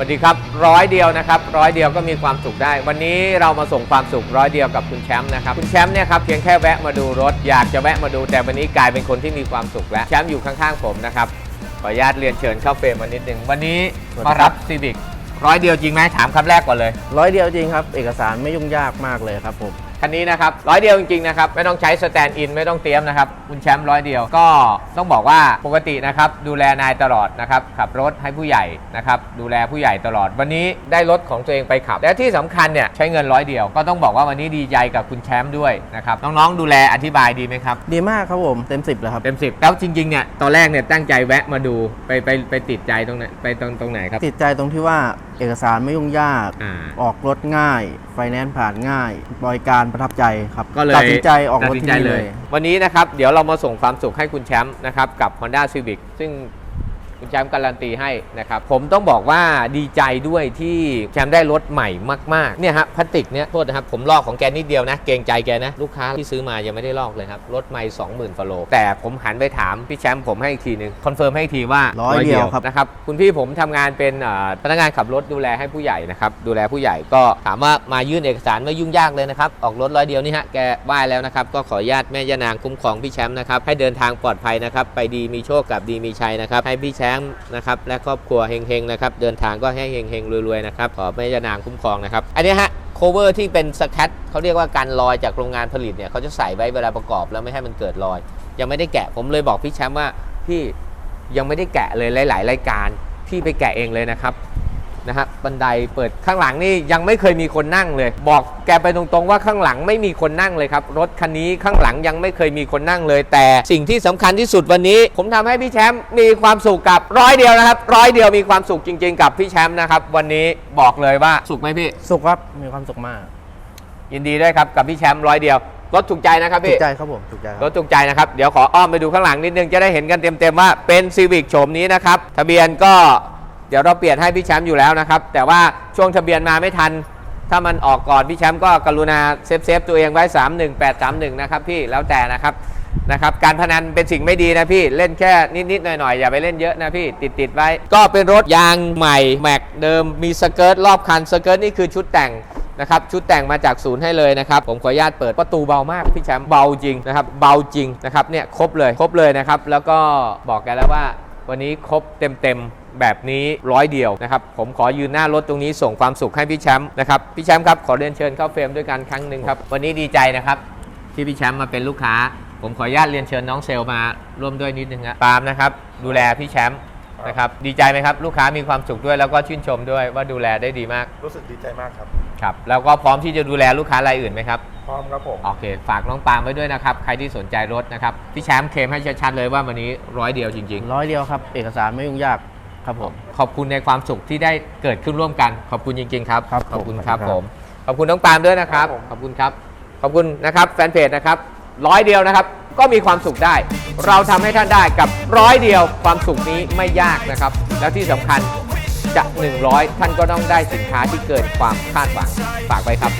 สวัสดีครับร้อยเดียวนะครับร้อยเดียวก็มีความสุขได้ วันนี้เรามาส่งความสุขร้อยเดียวกับคุณแชมป์นะครับคุณแชมป์เนี่ยครับเพียงแค่แวะมาดูรถอยากจะแวะมาดูแต่วันนี้กลายเป็นคนที่มีความสุขแล้วแชมป์อยู่ข้างๆผมนะครับขออนุญาตเรียนเชิญเข้าเฟรมมานิดนึงวันนี้สวัสดีมาครัรับบซีวิกร้อยเดียวจริงไหมถามคำแรกก่อนเลย ร้อยเดียวจริงครับ เอกสารไม่ยุ่งยากมากเลยครับผม คันนี้นะครับร้อยเดียวจริงๆนะครับไม่ต้องใช้สแตนด์อินไม่ต้องเตรียมนะครับคุณแชมป์ร้อยเดียวก็ต้องบอกว่าปกตินะครับดูแลนายตลอดนะครับขับรถให้ผู้ใหญ่นะครับดูแลผู้ใหญ่ตลอด วันนี้ได้รถของตัวเองไปขับ และที่สำคัญเนี่ยใช้เงินร้อยเดียว ก็ต้องบอกว่าวันนี้ดีใจกับคุณแชมป์ด้วยนะครับน้องๆดูแลอธิบายดีไหมครับดีมากครับผมเต็มสิบเลยครับเต็มสิบแล้วจริงๆเนี่ยตอนแรกเนี่ยตั้งใจแวะมาดูไปไปไปติดใจตรงไหนไปตรงตรงไหนครับติดใจตรงที่ว่าเอกสารไม่ยุ่งยากอ่าออกรถง่าย ไฟแนนซ์ผ่านง่าย บริการประทับใจครับก็เลยตัดสินใจออกรถตัดสินที่ใจนี่เลเลยยวันนี้นะครับ เดี๋ยวเรามาส่งความสุขให้คุณแชมป์นะครับกับ Honda Civic ซึ่ง คุณแชมป์การันตีให้นะครับผมต้องบอกว่าดีใจด้วยที่แชมป์ได้รถใหม่มากๆเนี่ยฮะพลาสติกเนี่ยโทษนะครับผมลอกของแกนิดเดียวนะ เกรงใจแกนะ ลูกค้าที่ซื้อมายังไม่ได้ลอกเลยครับ รถใหม่ 20,000ฟโลแต่ผมหันไปถามพี่แชมป์ผมให้อีกทีหนึ่งคอนเฟิร์มให้อีกทีว่าร้อยเดียวครับนะครับคุณพี่ผมทำงานเป็นเอ่อพนักงานขับรถดูแลให้ผู้ใหญ่นะครับดูแลผู้ใหญ่ก็ถามว่ามายื่นเอกสารไม่ยุ่งยากเลยนะครับออกรถร้อยเดียวนี่ฮะแกไหว้แล้วนะครับก็ขออนุญาตแม่ย่านางคุ้มครองพี่แชมป์นะครับให้เดินทางปลอดภัยนะครับไปดีมีโชคกับดีมีชัยนะครับให้พี่แชมล้งนะครับ และครอบครัวเฮงๆนะครับ เดินทางก็ให้เฮงๆรวยๆนะครับ ขอแม่ย่านางคุ้มครองนะครับ อันนี้ฮะโคเวอร์ที่เป็นสแคตเขาเรียกว่าการลอยจากโรงงานผลิตเนี่ยเขาจะใส่ไว้เวลาประกอบแล้วไม่ให้มันเกิดรอย ยังไม่ได้แกะผมเลยบอกพี่แชมป์ว่าพี่ยังไม่ได้แกะเลยหลาย ๆ รายการพี่ไปแกะเองเลยนะครับ นะฮะบันไดเปิดข้างหลังนี่ยังไม่เคยมีคนนั่งเลย บอกแกไปตรงๆว่าข้างหลังไม่มีคนนั่งเลยครับ รถคันนี้ข้างหลังยังไม่เคยมีคนนั่งเลย แต่สิ่งที่สำคัญที่สุดวันนี้ ผมทำให้พี่แชมป์มีความสุขกับร้อยเดียวนะครับร้อยเดียวมีความสุขจริง ๆ กับพี่แชมป์นะครับวันนี้บอกเลยว่าสุขไหมพี่ สุขครับมีความสุขมาก ยินดีด้วยครับกับพี่แชมป์ร้อยเดียวรถถูกใจนะครับถูพี่กใจครับผมถูกใจครรัถบถูกใจนะครับ เดี๋ยวขออ้อมไปดูข้างหลังนิดนึงจะได้เห็นกันเต็มๆว่าเป็นซีวิกโฉมนี้นะครับทะเบียนก็ เดี๋ยวเราเปลี่ยนให้พี่แชมป์อยู่แล้วนะครับ แต่ว่าช่วงทะเบียนมาไม่ทัน ถ้ามันออกก่อนพี่แชมป์ก็กรุณาเซฟเซฟตัวเองไว้ 31831 นะครับพี่แล้วแต่นะครับนะครับการพนันเป็นสิ่งไม่ดีนะพี่เล่นแค่นิดๆหน่อยๆอย่าไปเล่นเยอะนะพี่ติดติดไว้ ก็เป็นรถยางใหม่แม็กเดิมมีสเกิร์ตรอบคันสเกิร์ตนี่คือชุดแต่งนะครับชุดแต่งมาจากศูนย์ให้เลยนะครับ ผมขออนุญาตเปิดประตูเบามากพี่แชมป์เบาจริงนะครับเบาจริงนะครับเนี่ยครบเลยครบเลยนะครับ แล้วก็บอกกันแล้วว่าวันนี้ครบเต็มๆ แบบนี้ร้อยเดียวนะครับ ผมขอยืนหน้ารถตรงนี้ส่งความสุขให้พี่แชมป์นะครับพี่แชมป์ครับขอเรียนเชิญเข้าเฟรมด้วยกันครั้งหนึ่งครับ วันนี้ดีใจนะครับ ที่พี่แชมป์มาเป็นลูกค้า ผมขออนุญาตเรียนเชิญน้องเซลมาร่วมด้วยนิดนึงครับปาล์มนะครับ ดูแลพี่แชมป์นะครับดีใจไหมครับ ลูกค้ามีความสุขด้วยแล้วก็ชื่นชมด้วยว่าดูแลได้ดีมากรู้สึกดีใจมากครับครับแล้วก็พร้อมที่จะดูแลลูกค้ารายอื่นไหมครับ พร้อมครับผมโอเค ฝากน้องปาล์มไว้ด้วยนะครับ ใครที่สนใจรถนะครับพี่แชมป์เคลมให้ชัดๆเลยว่าวันนี้ร้อยเดียวจริงร้อยเดียวครับ เอกสารไม่ยุ่งยาก ครับผมๆขอบคุณในความสุขที่ได้เกิดขึ้นร่วมกัน ขอบคุณจริงๆครับ ครับขอบคุณผมครับขอบผคุณมครับขอบคุณน้องปาล์มด้วยนะครับ ครับผม ขอบคุณครับ ขอบคุณนะครับแฟนเพจนะครับร้อยเดียวนะครับ ก็มีความสุขได้ เราทำให้ท่านได้กับร้อยเดียวความสุขนี้ไม่ยากนะครับ แล้วที่สำคัญจะ 100 ท่านก็ต้องได้สินค้าที่เกินความคาดหวังฝากไว้ครับ